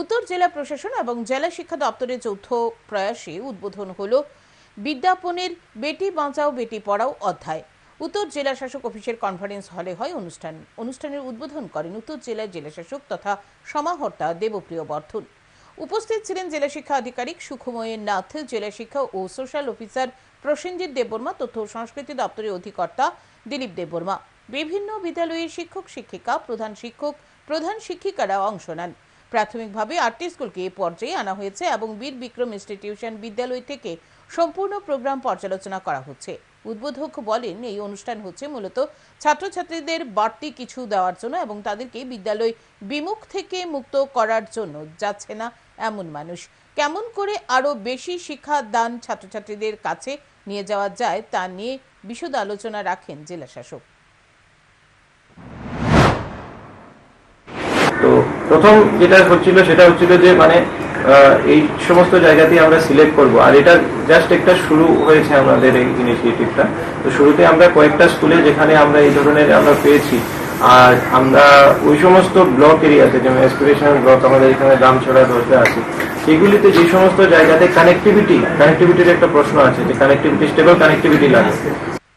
উত্তর জেলা প্রশাসন এবং জেলা শিক্ষা দপ্তরের যৌথ প্রয়াসে উদ্বোধন হল বিদ্যাপনের বেটি বাঁচাও, বেটি পড়াও অধ্যায়। উত্তর জেলা শাসক অফিসের কনফারেন্স হলে হয় অনুষ্ঠান। অনুষ্ঠানের উদ্বোধন করেন উত্তর জেলার জেলা শাসক তথা সমাহর্তা দেবপ্রিয় বর্ধন। উপস্থিত ছিলেন জেলা শিক্ষা আধিকারিক সুখময়ের নাথ, জেলা শিক্ষা ও সোশ্যাল অফিসার প্রসেনজিৎ দেববর্মা, তথ্য সংস্কৃতি দপ্তরের অধিকর্তা দিলীপ দেববর্মা। বিভিন্ন বিদ্যালয়ের শিক্ষক, শিক্ষিকা, প্রধান শিক্ষক, প্রধান শিক্ষিকারা অংশ নেন। প্রাথমিকভাবে আটটি স্কুলকে এ পর্যায়ে আনা হয়েছে এবং বীর বিক্রম ইনস্টিটিউশন বিদ্যালয় থেকে সম্পূর্ণ প্রোগ্রাম পর্যালোচনা করা হচ্ছে। উদ্বোধক বলেন, এই অনুষ্ঠান হচ্ছে মূলত ছাত্রছাত্রীদের বাড়তি কিছু দেওয়ার জন্য এবং তাদেরকে বিদ্যালয় বিমুখ থেকে মুক্ত করার জন্য। যাচ্ছে না এমন মানুষ। কেমন করে আরও বেশি শিক্ষা দান ছাত্রছাত্রীদের কাছে নিয়ে যাওয়া যায় তা নিয়ে বিশদ আলোচনা রাখেন জেলা শাসক প্রথম যেটা হচ্ছিল সেটা হচ্ছিল যে মানে এই সমস্ত জায়গাতেই আমরা সিলেক্ট করব। আর এটা জাস্ট একটা শুরু হয়েছে আমাদের এই ইনিশিয়েটিভটা তো শুরুতে আমরা কয়েকটা স্কুলে যেখানে আমরা এই ধরনের আমরা পেয়েছি। আর আমরা ওই সমস্ত ব্লক এরিয়াতে যেমন এসপিরেশনাল ব্লক আমাদের এখানে দামছড়া দশটা আছে, সেগুলিতে যে সমস্ত জায়গাতে কানেক্টিভিটি কানেক্টিভিটির একটা প্রশ্ন আছে যে কানেক্টিভিটি স্টেবল কানেক্টিভিটি লাগে।